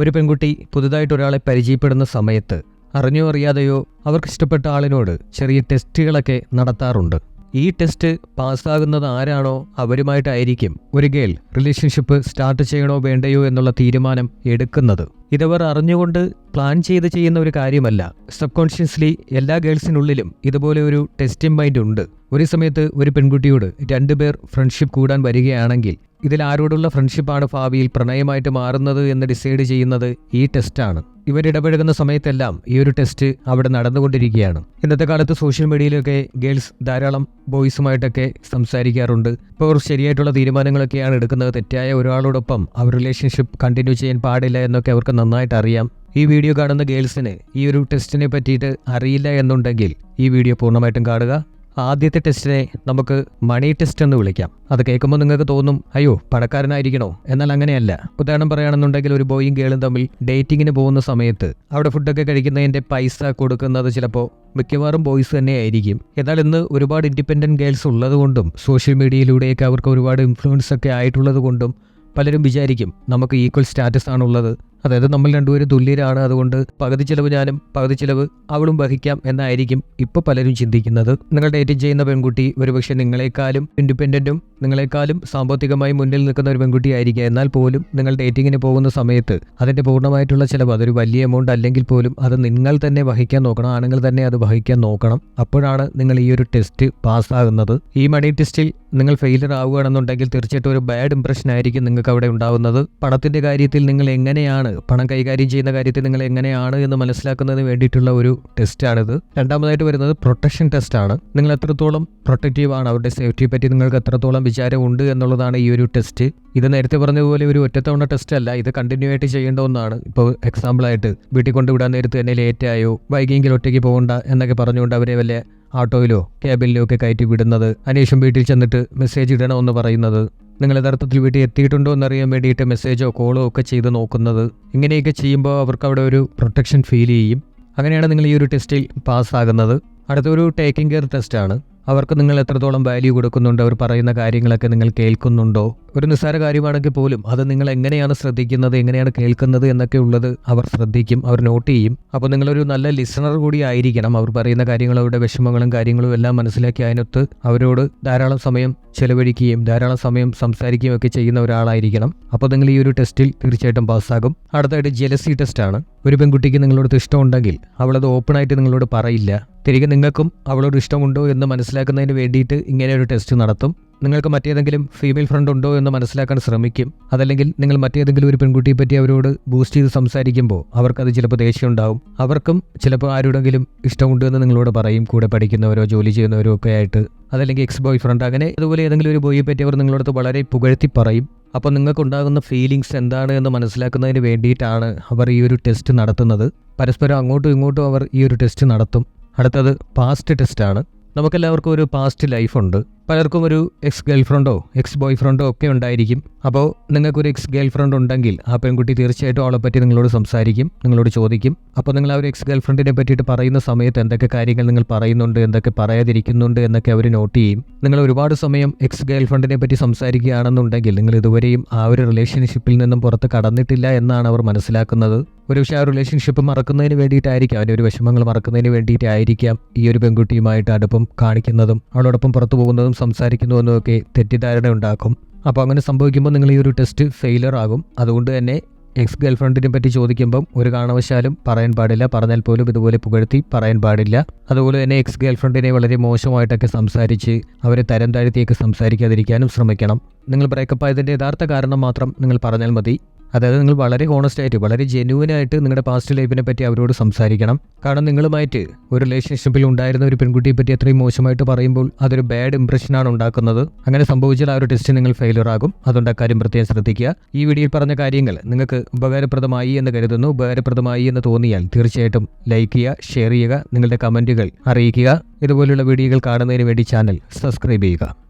ഒരു പെൺകുട്ടി പുതുതായിട്ട് ഒരാളെ പരിചയപ്പെടുന്ന സമയത്ത് അറിഞ്ഞോ അറിയാതെയോ അവർക്ക് ഇഷ്ടപ്പെട്ട ആളിനോട് ചെറിയ ടെസ്റ്റുകളൊക്കെ നടത്താറുണ്ട്. ഈ ടെസ്റ്റ് പാസ്സാകുന്നത് ആരാണോ അവരുമായിട്ടായിരിക്കും ഒരു ഗേൾ റിലേഷൻഷിപ്പ് സ്റ്റാർട്ട് ചെയ്യണോ വേണ്ടയോ എന്നുള്ള തീരുമാനം എടുക്കുന്നത്. ഇതവർ അറിഞ്ഞുകൊണ്ട് പ്ലാൻ ചെയ്ത് ചെയ്യുന്ന ഒരു കാര്യമല്ല. സബ് കോൺഷ്യസ്ലി എല്ലാ ഗേൾസിനുള്ളിലും ഇതുപോലെ ഒരു ടെസ്റ്റിംഗ് മൈൻഡ് ഉണ്ട്. ഒരു സമയത്ത് ഒരു പെൺകുട്ടിയോട് രണ്ടുപേർ ഫ്രണ്ട്ഷിപ്പ് കൂടാൻ വരികയാണെങ്കിൽ ഇതിൽ ആരോടുള്ള ഫ്രണ്ട്ഷിപ്പാണ് ഭാവിയിൽ പ്രണയമായിട്ട് മാറുന്നത് എന്ന് ഡിസൈഡ് ചെയ്യുന്നത് ഈ ടെസ്റ്റാണ് ഇവരിടപഴകുന്ന സമയത്തെല്ലാം ഈ ഒരു ടെസ്റ്റ് അവിടെ നടന്നുകൊണ്ടിരിക്കുകയാണ്. ഇന്നത്തെ കാലത്ത് സോഷ്യൽ മീഡിയയിലൊക്കെ ഗേൾസ് ധാരാളം ബോയ്സുമായിട്ടൊക്കെ സംസാരിക്കാറുണ്ട്. ഇപ്പോൾ അവർ ശരിയായിട്ടുള്ള തീരുമാനങ്ങളൊക്കെയാണ് എടുക്കുന്നത്. തെറ്റായ ഒരാളോടൊപ്പം അവർ റിലേഷൻഷിപ്പ് കണ്ടിന്യൂ ചെയ്യാൻ പാടില്ല എന്നൊക്കെ അവർക്ക് നന്നായിട്ട് അറിയാം. ഈ വീഡിയോ കാണുന്ന ഗേൾസിന് ഈ ഒരു ടെസ്റ്റിനെ പറ്റിയിട്ട് അറിയില്ല എന്നുണ്ടെങ്കിൽ ഈ വീഡിയോ പൂർണമായിട്ടും കാണുക. ആദ്യത്തെ ടെസ്റ്റിനെ നമുക്ക് മണി ടെസ്റ്റ് എന്ന് വിളിക്കാം. അത് കേൾക്കുമ്പോൾ നിങ്ങൾക്ക് തോന്നും അയ്യോ പണക്കാരനായിരിക്കണോ? എന്നാൽ അങ്ങനെയല്ല. ഉദാഹരണം പറയുകയാണെന്നുണ്ടെങ്കിൽ ഒരു ബോയും ഗേളും തമ്മിൽ ഡേറ്റിങ്ങിന് പോകുന്ന സമയത്ത് അവിടെ ഫുഡൊക്കെ കഴിക്കുന്നതിന്റെ പൈസ കൊടുക്കുന്നത് ചിലപ്പോൾ മിക്കവാറും ബോയ്സ് തന്നെയായിരിക്കും. എന്നാൽ ഇന്ന് ഒരുപാട് ഇൻഡിപെൻഡന്റ് ഗേൾസ് ഉള്ളതുകൊണ്ടും സോഷ്യൽ മീഡിയയിലൂടെയൊക്കെ അവർക്ക് ഒരുപാട് ഇൻഫ്ലുവൻസ് ഒക്കെ ആയിട്ടുള്ളത് കൊണ്ടും പലരും വിചാരിക്കും നമുക്ക് ഈക്വൽ സ്റ്റാറ്റസ് ആണുള്ളത് അതായത് നമ്മൾ രണ്ടുപേരും തുല്യരാണ്. അതുകൊണ്ട് പകുതി ചിലവ് ഞാനും പകുതി ചിലവ് അവളും വഹിക്കാം എന്നായിരിക്കും ഇപ്പോൾ പലരും ചിന്തിക്കുന്നത്. നിങ്ങൾ ഡേറ്റ് ചെയ്യുന്ന പെൺകുട്ടി ഒരുപക്ഷെ നിങ്ങളെക്കാളും ഇൻഡിപെൻഡന്റും നിങ്ങളെക്കാളും സാമ്പത്തികമായി മുന്നിൽ നിൽക്കുന്ന ഒരു പെൺകുട്ടി ആയിരിക്കുക എന്നാൽ പോലും നിങ്ങൾ ഡേറ്റിങ്ങിന് പോകുന്ന സമയത്ത് അതിന്റെ പൂർണമായിട്ടുള്ള ചിലവ് അതൊരു വലിയ എമൗണ്ട് അല്ലെങ്കിൽ പോലും അത് നിങ്ങൾ തന്നെ വഹിക്കാൻ നോക്കണം. ആണുങ്ങൾ തന്നെ അത് വഹിക്കാൻ നോക്കണം. അപ്പോഴാണ് നിങ്ങൾ ഈ ഒരു ടെസ്റ്റ് പാസ്സാകുന്നത്. ഈ മണി ടെസ്റ്റിൽ നിങ്ങൾ ഫെയിലർ ആവുകയാണെന്നുണ്ടെങ്കിൽ തീർച്ചയായിട്ടും ഒരു ബാഡ് ഇംപ്രഷൻ ആയിരിക്കും നിങ്ങൾക്ക് അവിടെ ഉണ്ടാകുന്നത് പണത്തിന്റെ കാര്യത്തിൽ നിങ്ങൾ എങ്ങനെയാണ് പണം കൈകാര്യം ചെയ്യുന്ന കാര്യത്തിൽ നിങ്ങൾ എങ്ങനെയാണ് എന്ന് മനസ്സിലാക്കുന്നതിന് വേണ്ടിയിട്ടുള്ള ഒരു ടെസ്റ്റാണിത് രണ്ടാമതായിട്ട് വരുന്നത് പ്രൊട്ടക്ഷൻ ടെസ്റ്റാണ് നിങ്ങൾ എത്രത്തോളം പ്രൊട്ടക്റ്റീവ് ആണ് അവരുടെ സേഫ്റ്റിയെ പറ്റി നിങ്ങൾക്ക് എത്രത്തോളം വിചാരമുണ്ട് എന്നുള്ളതാണ് ഈ ഒരു ടെസ്റ്റ് ഇത് നേരത്തെ പറഞ്ഞതുപോലെ ഒരു ഒറ്റത്തവണ ടെസ്റ്റ് അല്ല ഇത് കണ്ടിന്യൂ ആയിട്ട് ചെയ്യേണ്ട ഒന്നാണ്. ഇപ്പോൾ എക്സാമ്പിളായിട്ട് വീട്ടിൽ കൊണ്ടുവിടാൻ നേരത്ത് തന്നെ ലേറ്റ് ആയോ വൈകിയെങ്കിൽ ഒറ്റയ്ക്ക് പോകണ്ട എന്നൊക്കെ പറഞ്ഞുകൊണ്ട് അവരെ വല്ല ഓട്ടോയിലോ ക്യാബിനിലോ ഒക്കെ കയറ്റി വിടുന്നത്. അനേഷം വീട്ടിൽ ചെന്നിട്ട് മെസ്സേജ് ഇടണമെന്ന് പറയുന്നത്. നിങ്ങൾ യഥാർത്ഥത്തിൽ വീട്ടിൽ എത്തിയിട്ടുണ്ടോ എന്നറിയാൻ വേണ്ടിയിട്ട് മെസ്സേജോ കോളോ ഒക്കെ ചെയ്ത് നോക്കുന്നത്. ഇങ്ങനെയൊക്കെ ചെയ്യുമ്പോൾ അവർക്ക് അവിടെ ഒരു പ്രൊട്ടക്ഷൻ ഫീൽ ചെയ്യും. അങ്ങനെയാണ് നിങ്ങൾ ഈ ഒരു ടെസ്റ്റിൽ പാസ്സാകുന്നത് അടുത്തൊരു ടേക്കിംഗ് കെയർ ടെസ്റ്റാണ് അവർക്ക് നിങ്ങൾ എത്രത്തോളം വാല്യൂ കൊടുക്കുന്നുണ്ട്? അവർ പറയുന്ന കാര്യങ്ങളൊക്കെ നിങ്ങൾ കേൾക്കുന്നുണ്ടോ? ഒരു നിസ്സാര കാര്യമാണെങ്കിൽ പോലും അത് നിങ്ങൾ എങ്ങനെയാണ് ശ്രദ്ധിക്കുന്നത് എങ്ങനെയാണ് കേൾക്കുന്നത് എന്നൊക്കെ ഉള്ളത് അവർ ശ്രദ്ധിക്കും അവർ നോട്ട് ചെയ്യും. അപ്പോൾ നിങ്ങളൊരു നല്ല ലിസണർ കൂടി ആയിരിക്കണം. അവർ പറയുന്ന കാര്യങ്ങളും അവരുടെ വിഷമങ്ങളും കാര്യങ്ങളും എല്ലാം മനസ്സിലാക്കി അതിനൊത്ത് അവരോട് ധാരാളം സമയം ചെലവഴിക്കുകയും ധാരാളം സമയം സംസാരിക്കുകയും ഒക്കെ ചെയ്യുന്ന ഒരാളായിരിക്കണം. അപ്പോൾ നിങ്ങൾ ഈ ഒരു ടെസ്റ്റിൽ തീർച്ചയായിട്ടും പാസ്സാകും അടുത്തായിട്ട് ജലസി ടെസ്റ്റാണ് ഒരു പെൺകുട്ടിക്ക് നിങ്ങളോട് ഇഷ്ടമുണ്ടെങ്കിൽ അവളത് ഓപ്പണായിട്ട് നിങ്ങളോട് പറയില്ല. തിരികെ നിങ്ങൾക്കും അവളോട് ഇഷ്ടമുണ്ടോ എന്ന് മനസ്സിലാക്കുന്നതിന് വേണ്ടിയിട്ട് ഇങ്ങനെ ഒരു ടെസ്റ്റ് നടത്തും. നിങ്ങൾക്ക് മറ്റേതെങ്കിലും ഫീമെയിൽ ഫ്രണ്ട് ഉണ്ടോ എന്ന് മനസ്സിലാക്കാൻ ശ്രമിക്കും. അതല്ലെങ്കിൽ നിങ്ങൾ മറ്റേതെങ്കിലും ഒരു പെൺകുട്ടിയെ പറ്റി അവരോട് ബൂസ്റ്റ് ചെയ്ത് സംസാരിക്കുമ്പോൾ അവർക്കത് ചിലപ്പോൾ ദേഷ്യം ഉണ്ടാവും അവർക്കും ചിലപ്പോൾ ആരോടെങ്കിലും ഇഷ്ടമുണ്ട് എന്ന് നിങ്ങളോട് പറയും. കൂടെ പഠിക്കുന്നവരോ ജോലി ചെയ്യുന്നവരോ ഒക്കെ ആയിട്ട്. അതല്ലെങ്കിൽ എക്സ് ബോയ് ഫ്രണ്ട് അങ്ങനെ അതുപോലെ ഏതെങ്കിലും ഒരു ബോയിയെ പറ്റി അവർ നിങ്ങളോട് വളരെ പുകഴ്ത്തി പറയും. അപ്പോൾ നിങ്ങൾക്കുണ്ടാകുന്ന ഫീലിങ്സ് എന്താണ് എന്ന് മനസ്സിലാക്കുന്നതിന് വേണ്ടിയിട്ടാണ് അവർ ഈ ഒരു ടെസ്റ്റ് നടത്തുന്നത്. പരസ്പരം അങ്ങോട്ടും ഇങ്ങോട്ടും അവർ ഈ ഒരു ടെസ്റ്റ് നടത്തും. അടുത്തത് പാസ്റ്റ് ടെസ്റ്റാണ് നമുക്കെല്ലാവർക്കും ഒരു പാസ്റ്റ് ലൈഫുണ്ട് പലർക്കും ഒരു എക്സ് ഗേൾ ഫ്രണ്ടോ എക്സ് ബോയ് ഫ്രണ്ടോ ഒക്കെ ഉണ്ടായിരിക്കും. അപ്പോൾ നിങ്ങൾക്കൊരു എക്സ് ഗേൾ ഫ്രണ്ട് ഉണ്ടെങ്കിൽ ആ പെൺകുട്ടി തീർച്ചയായിട്ടും അവളെ പറ്റി നിങ്ങളോട് സംസാരിക്കും നിങ്ങളോട് ചോദിക്കും. അപ്പോൾ നിങ്ങൾ ആ ഒരു എക്സ് ഗേൾ ഫ്രണ്ടിനെ പറ്റിയിട്ട് പറയുന്ന സമയത്ത് എന്തൊക്കെ കാര്യങ്ങൾ നിങ്ങൾ പറയുന്നുണ്ട് എന്തൊക്കെ പറയാതിരിക്കുന്നുണ്ട് എന്നൊക്കെ അവർ നോട്ട് ചെയ്യും. നിങ്ങൾ ഒരുപാട് സമയം എക്സ് ഗേൾ ഫ്രണ്ടിനെ പറ്റി സംസാരിക്കുകയാണെന്നുണ്ടെങ്കിൽ നിങ്ങൾ ഇതുവരെയും ആ ഒരു റിലേഷൻഷിപ്പിൽ നിന്നും പുറത്ത് കടന്നിട്ടില്ല എന്നാണ് അവർ മനസ്സിലാക്കുന്നത്. ഒരു പക്ഷേ ആ റിലേഷൻഷിപ്പ് മറക്കുന്നതിന് വേണ്ടിയിട്ടായിരിക്കാം അവന്റെ ഒരു വിഷമങ്ങൾ മറക്കുന്നതിന് വേണ്ടിയിട്ടായിരിക്കാം ഈ ഒരു പെൺകുട്ടിയുമായിട്ട് അടുപ്പം കാണിക്കുന്നതും അവളോടൊപ്പം പുറത്തു പോകുന്നതും സംസാരിക്കുന്നതും ഒക്കെ തെറ്റിദ്ധാരണ ഉണ്ടാക്കും അപ്പോൾ അങ്ങനെ സംഭവിക്കുമ്പോൾ നിങ്ങൾ ഈ ഒരു ടെസ്റ്റ് ഫെയിലർ ആകും. അതുകൊണ്ട് തന്നെ എക്സ് ഗേൾഫ്രണ്ടിനെ പറ്റി ചോദിക്കുമ്പം ഒരു കാരണവശാലും പറയാൻ പാടില്ല. പറഞ്ഞാൽ പോലും ഇതുപോലെ പുകഴ്ത്തി പറയാൻ പാടില്ല. അതുപോലെ തന്നെ എക്സ് ഗേൾഫ്രണ്ടിനെ വളരെ മോശമായിട്ടൊക്കെ സംസാരിച്ച് അവരെ തരം താഴ്ത്തിയൊക്കെ സംസാരിക്കാതിരിക്കാനും ശ്രമിക്കണം. നിങ്ങൾ ബ്രേക്കപ്പ് ആയതിന്റെ യഥാർത്ഥ കാരണം മാത്രം നിങ്ങൾ പറഞ്ഞാൽ മതി. അതായത് നിങ്ങൾ വളരെ ഹോണസ്റ്റ് ആയിട്ട് വളരെ ജെന്യൂനായിട്ട് നിങ്ങളുടെ പാസ്റ്റ് ലൈഫിനെ പറ്റി അവരോട് സംസാരിക്കണം. കാരണം നിങ്ങളുമായിട്ട് ഒരു റിലേഷൻഷിപ്പിൽ ഉണ്ടായിരുന്ന ഒരു പെൺകുട്ടിയെ പറ്റി അത്രയും മോശമായിട്ട് പറയുമ്പോൾ അതൊരു ബാഡ് ഇംപ്രഷനാണ് ഉണ്ടാക്കുന്നത്. അങ്ങനെ സംഭവിച്ചാൽ ആ ഒരു ടെസ്റ്റ് നിങ്ങൾ ഫെയിലർ ആകും. അതുകൊണ്ട് അക്കാര്യം പ്രത്യേകം ശ്രദ്ധിക്കുക. ഈ വീഡിയോയിൽ പറഞ്ഞ കാര്യങ്ങൾ നിങ്ങൾക്ക് ഉപകാരപ്രദമായി എന്ന് കരുതുന്നു. ഉപകാരപ്രദമായി എന്ന് തോന്നിയാൽ തീർച്ചയായിട്ടും ലൈക്ക് ചെയ്യുക ഷെയർ ചെയ്യുക നിങ്ങളുടെ കമന്റുകൾ അറിയിക്കുക. ഇതുപോലുള്ള വീഡിയോകൾ കാണുന്നതിന് വേണ്ടി ചാനൽ സബ്സ്ക്രൈബ് ചെയ്യുക.